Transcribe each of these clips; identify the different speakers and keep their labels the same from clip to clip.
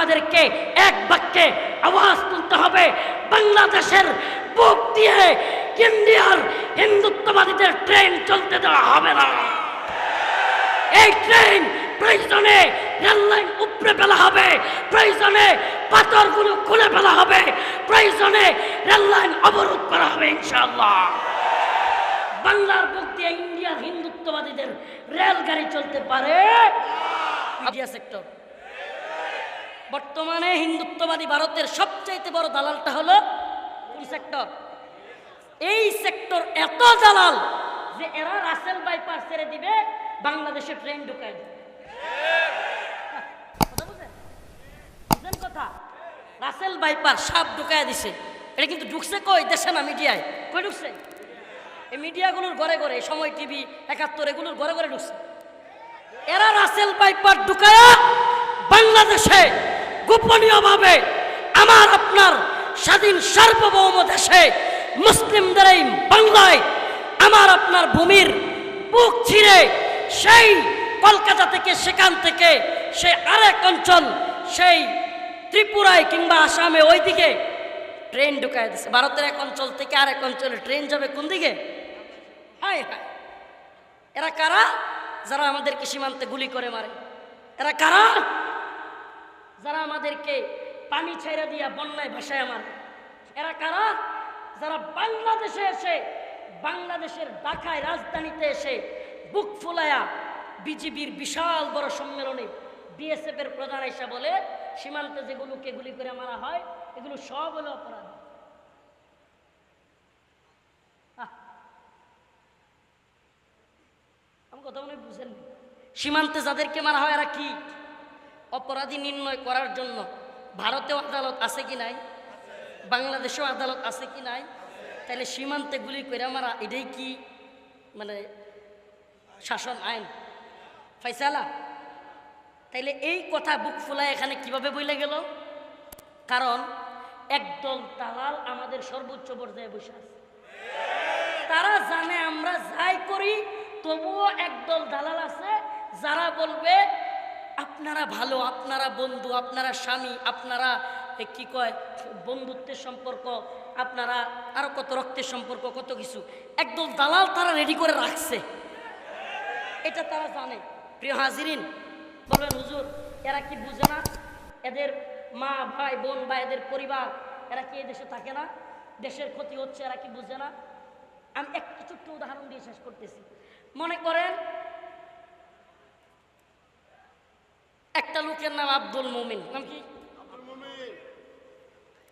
Speaker 1: আমাদেরকে এক বাক্যে আওয়াজ তুলতে হবে। বাংলাদেশের বুক দিয়ে ইন্ডিয়ার হিন্দুত্ববাদীদের ট্রেন চলতে দেওয়া হবে না। এই ট্রেন প্রয়োজনে রেললাইন উপড়ে ফেলা হবে প্রয়োজনে পাথরগুলো খুলে ফেলা হবে প্রয়োজনে রেললাইন অবরোধ করা হবে ইনশাল্লাহ বাংলার বুক দিয়ে ইন্ডিয়ার হিন্দুত্ববাদীদের রেলগাড়ি চলতে পারে। Media sector. বর্তমানে হিন্দুত্ববাদী ভারতের সবচাইতে বড় দালালটা হলো সেক্টর? এই সেক্টর এত দালাল যে এরা রাসেল বাইপাস ছেড়ে দিবে, বাংলাদেশে ট্রেন ঢুকায় দেবে? বুঝেন কথা রাসেল বাইপার সাপ ঢুকায় দিছে। এটা কিন্তু ঢুকছে কই? দেশে না মিডিয়ায়? কই ঢুকছে? এই মিডিয়াগুলোর ঘরে ঘরে সময় টিভি, একাত্তর, এগুলোর ঘরে ঘরে ঢুকছে। এরা রাসেল পাইপার ঢুকায়া বাংলাদেশে গোপনীয়ভাবে আমার আপনার স্বাধীন সার্বভৌম দেশে মুসলিমদের এই বাংলায় আমার আপনার ভূমির বুক ছিঁড়ে সেই কলকাতা থেকে সেখান থেকে সে আরেক অঞ্চল, সেই ত্রিপুরায় কিংবা আসামে ওইদিকে ট্রেন ঢুকায় দিচ্ছে ভারতের এক অঞ্চল থেকে আরেক অঞ্চলে ট্রেন যাবে কোন দিকে? হায় হায়। এরা কারা? যারা আমাদেরকে সীমান্তে গুলি করে মারে। এরা কারা? যারা আমাদেরকে পানি ছেড়ে দিয়া বন্যায় ভাসায় আমার। এরা কারা? যারা বাংলাদেশে এসে, বাংলাদেশের ঢাকায় রাজধানীতে এসে বুক ফুলায়া বিজিবির বিশাল বড় সম্মেলনে বিএসএফ এর প্রধান এসে বলে, সীমান্তে যেগুলোকে গুলি করে মারা হয়, এগুলো সব হলো অপরাধ। আমার কথা মনে হয় বুঝেন সীমান্তে যাদেরকে মারা হয়, এরা কি? অপরাধী নির্ণয় করার জন্য ভারতেও আদালত আছে কি নাই? বাংলাদেশেও আদালত আছে কি নাই? তাহলে সীমান্তে গুলি করে মারা, এটাই কি মানে শাসন আইন? ফাইসালা তাইলে এই কথা বুক ফুলায় এখানে কীভাবে বইলে গেল? কারণ একদল দালাল আমাদের সর্বোচ্চ পর্যায়ে বসে আছে। তারা জানে আমরা যাই করি, তবুও একদল দালাল আছে, যারা বলবে আপনারা ভালো, আপনারা বন্ধু, আপনারা স্বামী, আপনারা কি কয়, বন্ধুত্বের সম্পর্ক, আপনারা আরও কত রক্তের সম্পর্ক, কত কিছু। একদল দালাল তারা রেডি করে রাখছে। এটা তারা জানে। প্রিয় হাজিরিন বলবেন হুজুর, এরা কি বুঝে না? এদের মা, ভাই, বোন বা এদের পরিবার, এরা কি এই দেশে থাকে না? দেশের ক্ষতি হচ্ছে, এরা কি বুঝে না? আমি একটা ছোট্ট উদাহরণ দিয়ে শেষ করতেছি। মনে করেন একটা লোকের নাম আব্দুল মুমিন। নাম কি?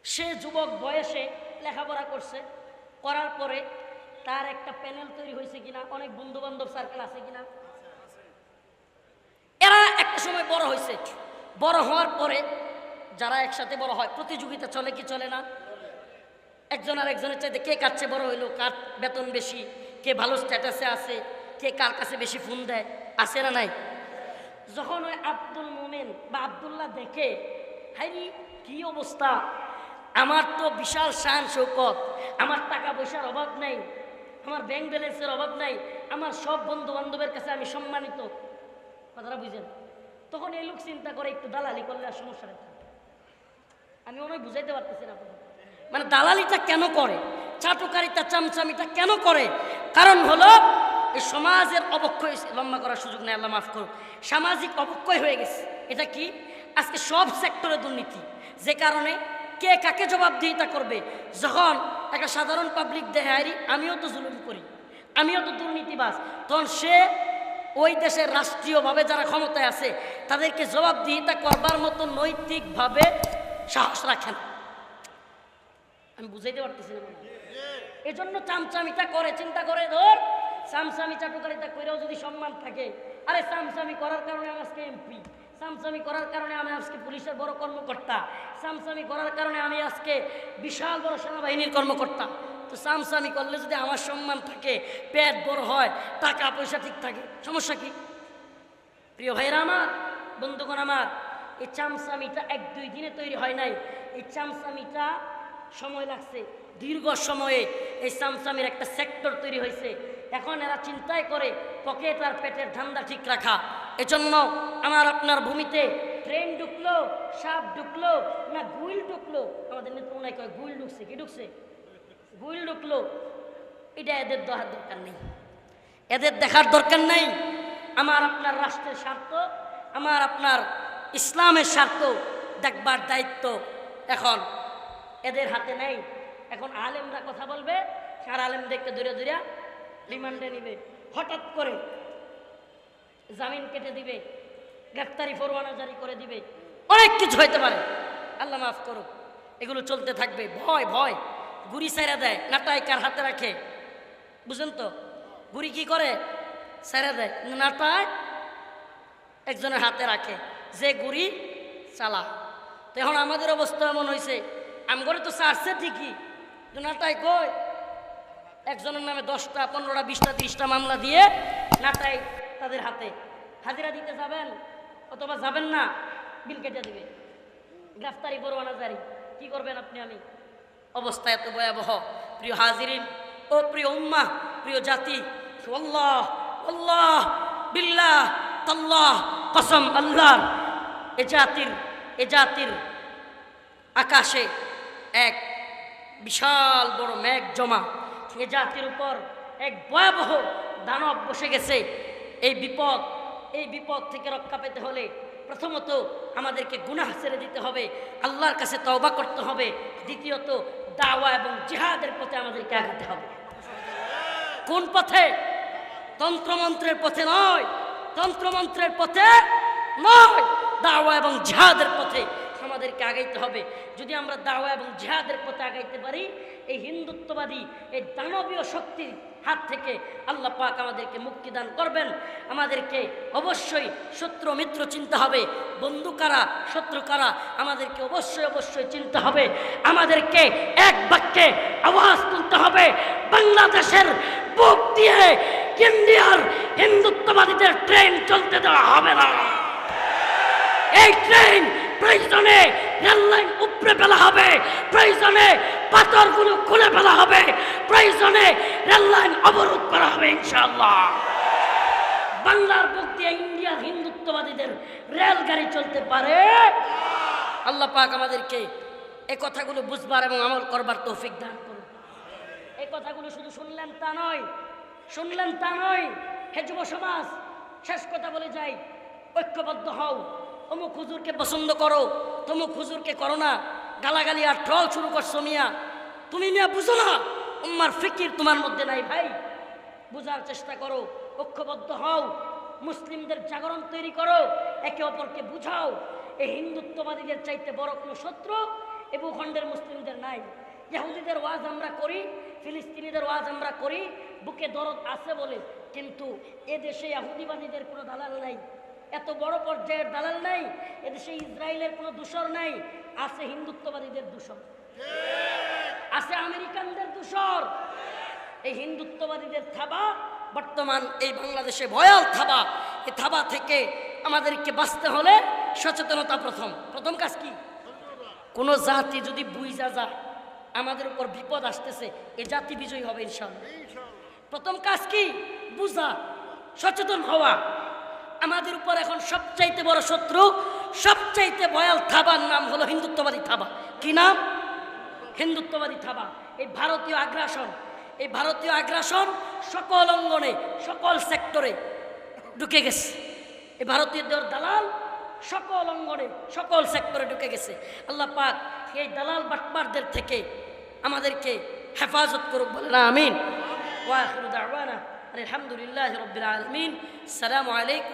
Speaker 1: সে যুবক বয়সে লেখাপড়া করছে করার পরে তার একটা প্যানেল তৈরি হয়েছে কিনা অনেক বন্ধু বান্ধব সার্কেল আছে কিনা। এরা একটা সময় বড় হয়েছে। বড় হওয়ার পরে যারা একসাথে বড় হয় প্রতিযোগিতা চলে কি চলে না? একজন আর একজনের চাইতে কে কাছে বড় হইল কার বেতন বেশি কে ভালো স্ট্যাটাসে আছে কে কার কাছে বেশি ফোন দেয় আছে না নাই? যখন ওই আব্দুল মোমেন বা আবদুল্লাহ দেখে, হাইরি, কি অবস্থা? আমার তো বিশাল শান শৌকত, আমার টাকা পয়সার অভাব নেই, আমার ব্যাংক ব্যালেন্সের অভাব নাই, আমার সব বন্ধু বান্ধবের কাছে আমি সম্মানিত। কথাটা বুঝেন? তখন এই লোক চিন্তা করে একটু দালালি করলে আর সমস্যা নেই। আমি মনে বুঝাইতে পারতেছি না। মানে দালালিটা কেন করে? চাটুকারিতা, চামচামিটা কেন করে? কারণ হলো সমাজের অবক্ষয় লম্বা করার সুযোগ নেই, আল্লাহ মাফ করুন সামাজিক অবক্ষয় হয়ে গেছে। এটা কি? আজকে সব সেক্টরে দুর্নীতি। যে কারণে কে কাকে জবাবদিহিতা করবে? যখন একটা সাধারণ পাবলিক দেহারি আমিও তো জুলুম করি, আমিও তো দুর্নীতিবাজ। তখন সে ওই দেশের রাষ্ট্রীয়ভাবে যারা ক্ষমতায় আছে, তাদেরকে জবাবদিহিতা করবার মতো নৈতিকভাবে সাহস রাখে না। আমি বুঝাইতে পারতেছি না। এজন্য চামচামিটা করে, চিন্তা করে, ধর চামচামি চাটুকারিতা করেও যদি সম্মান থাকে, আরে চামচামি করার কারণে আমি আজকে এমপি। চামচামি করার কারণে আমি আজকে পুলিশের বড় কর্মকর্তা। চামচামি করার কারণে আমি আজকে বিশাল বড় সেনাবাহিনীর কর্মকর্তা। তো চামচামি করলে যদি আমার সম্মান থাকে, পেট বড় হয়, টাকা পয়সা ঠিক থাকে, সমস্যা কি? প্রিয় ভাইরা আমার, বন্ধুগণ আমার, এই চামচামিটা এক দুই দিনে তৈরি হয় নাই। এই চামচামিটা সময় লাগছে দীর্ঘ সময়ে এই চামচামির একটা সেক্টর তৈরি হয়েছে। এখন এরা চিন্তায় করে পকেট আর পেটের ধান্দা ঠিক রাখা। এজন্য আমার আপনার ভূমিতে ট্রেন ঢুকলো, সাপ ঢুকলো, না গুইল ঢুকলো। আমাদের নেত্র মনে হয় কয় গুইল ঢুকছে, কি ঢুকছে? গুইল ঢুকলো। এটা এদের দেখার দরকার নেই। এদের দেখার দরকার নেই। আমার আপনার রাষ্ট্রের স্বার্থ, আমার আপনার ইসলামের স্বার্থ দেখবার দায়িত্ব এখন এদের হাতে নেই। এখন আলেমরা কথা বলবে আর আলেমদেরকে দূরে দূরে রিমান্ডে নিবে। হঠাৎ করে জামিন কেটে দিবে, গ্রেফতারি ফরওয়ানা জারি করে দিবে। অনেক কিছু হইতে পারে। আল্লাহ মাফ করো এগুলো চলতে থাকবে। ভয় ভয়। গুড়ি সাইরা দেয়, নাটাই কার হাতে রাখে? বুঝেন তো? গুড়ি কি করে? সাইরা দেয়। নাটায় একজনের হাতে রাখে। যে গুড়ি চালা তো এখন আমাদের অবস্থা এমন হয়েছে আমগরে তো সারছে ঠিকই। নাটাই কই? একজনের নামে দশটা, পনেরোটা, বিশটা, ত্রিশটা মামলা দিয়ে নাটাই তাদের হাতে। হাজিরা দিতে যাবেন অথবা যাবেন না, বিল কেটে দিবে। গ্রেফতারি পরোয়ানা জারি। কি করবেন আপনি আমি? অবস্থা এত ভয়াবহ। প্রিয় হাজিরিন ও প্রিয় উম্মা প্রিয় জাতি, আল্লাহ আল্লাহ, বিল্লাহ তাল্লাহ কসম, আল্লাহ। এ জাতির এ জাতির আকাশে এক বিশাল বড় মেঘ জমা। এ জাতির উপর এক ভয়াবহ দানব বসে গেছে। এই বিপদ এই বিপদ থেকে রক্ষা পেতে হলে প্রথমত আমাদেরকে গুনাহ ছেড়ে দিতে হবে, আল্লাহর কাছে তওবা করতে হবে। দ্বিতীয়ত, দাওয়া এবং জিহাদের পথে আমাদেরকে আগাতে হবে। কোন পথে? তন্ত্রমন্ত্রের পথে নয়। তন্ত্রমন্ত্রের পথে নয়। দাওয়া এবং জিহাদের পথে আমাদেরকে আগাইতে হবে। যদি আমরা দাওয়া এবং জেহাদের পথে আগাইতে পারি, এই হিন্দুত্ববাদী, এই দানবীয় শক্তির হাত থেকে আল্লাহ পাক আমাদেরকে মুক্তি দান করবেন। আমাদেরকে অবশ্যই শত্রু মিত্র চিনতে হবে। বন্ধু কারা, শত্রু কারা, আমাদেরকে অবশ্যই অবশ্যই চিনতে হবে। আমাদেরকে এক বাক্যে আওয়াজ তুলতে হবে। বাংলাদেশের বুক দিয়ে ইন্ডিয়ার হিন্দুত্ববাদীদের ট্রেন চলতে দেওয়া হবে না। এই ট্রেন প্রয়োজনে রেললাইন উপরে ফেলা হবে। প্রয়োজনে পাথরগুলো খুলে ফেলা হবে। প্রয়োজনে রেললাইন অবরোধ করা হবে ইনশাআল্লাহ। বাংলার বুক দিয়ে ইন্ডিয়ার হিন্দুত্ববাদীদের রেলগাড়ি চলতে পারে? আল্লাহ পাক আমাদেরকে এই কথাগুলো বুঝবার এবং আমল করবার তৌফিক দান করুন। এই কথাগুলো শুধু শুনলেন তা নয়, শুনলেন তা নয়, হে যুব সমাজ, শেষ কথা বলে যাই, ঐক্যবদ্ধ হও। অমুক হুজুরকে পছন্দ করো, তমুক হুজুরকে করো না। গালাগালি আর ট্রল শুরু করছ মিয়া। তুমি মিয়া বুঝো না, উম্মার ফিকির তোমার মধ্যে নাই ভাই। বোঝার চেষ্টা করো, ঐক্যবদ্ধ হও, মুসলিমদের জাগরণ তৈরি করো, একে অপরকে বুঝাও। এই হিন্দুত্ববাদীদের চাইতে বড় কোনো শত্রু এ ভূখণ্ডের মুসলিমদের নাই। ইহুদিদের ওয়াজ আমরা করি, ফিলিস্তিনিদের ওয়াজ আমরা করি, বুকে দরদ আছে বলে, কিন্তু এ দেশে ইহুদিবাদীদের কোনো দালাল নাই। এত বড় পর্যায়ের দালাল নাই, এদেশে ইসরায়েলের কোনো দূষর নাই, আছে হিন্দুত্ববাদীদের দূষণ আছে আমেরিকানদের দূষর। এই হিন্দুত্ববাদীদের থাবা, বর্তমান এই বাংলাদেশে ভয়াল থাবা। এই থাবা থেকে আমাদেরকে বাঁচতে হলে সচেতনতা প্রথম। প্রথম কাজ কি? কোনো জাতি যদি বুঝা যায়, আমাদের উপর বিপদ আসতেছে, এ জাতি বিজয়ী হবে ইনশাল্লাহ প্রথম কাজ কি? বুঝা, সচেতন হওয়া। আমাদের উপর এখন সবচাইতে বড় শত্রু, সবচাইতে ভয়াল থাবার নাম হলো হিন্দুত্ববাদী থাবা। কি নাম? হিন্দুত্ববাদী থাবা। এই ভারতীয় আগ্রাসন, এই ভারতীয় আগ্রাসন সকল অঙ্গনে, সকল সেক্টরে ঢুকে গেছে। এই ভারতীয়দের দালাল সকল অঙ্গনে, সকল সেক্টরে ঢুকে গেছে। আল্লাহ পাক এই দালাল বাটপারদের থেকে আমাদেরকে হেফাজত করুক বলে না, আমিন। আলহামদুলিল্লাহ রবিল আলমিন। সালামু আলাইকুম।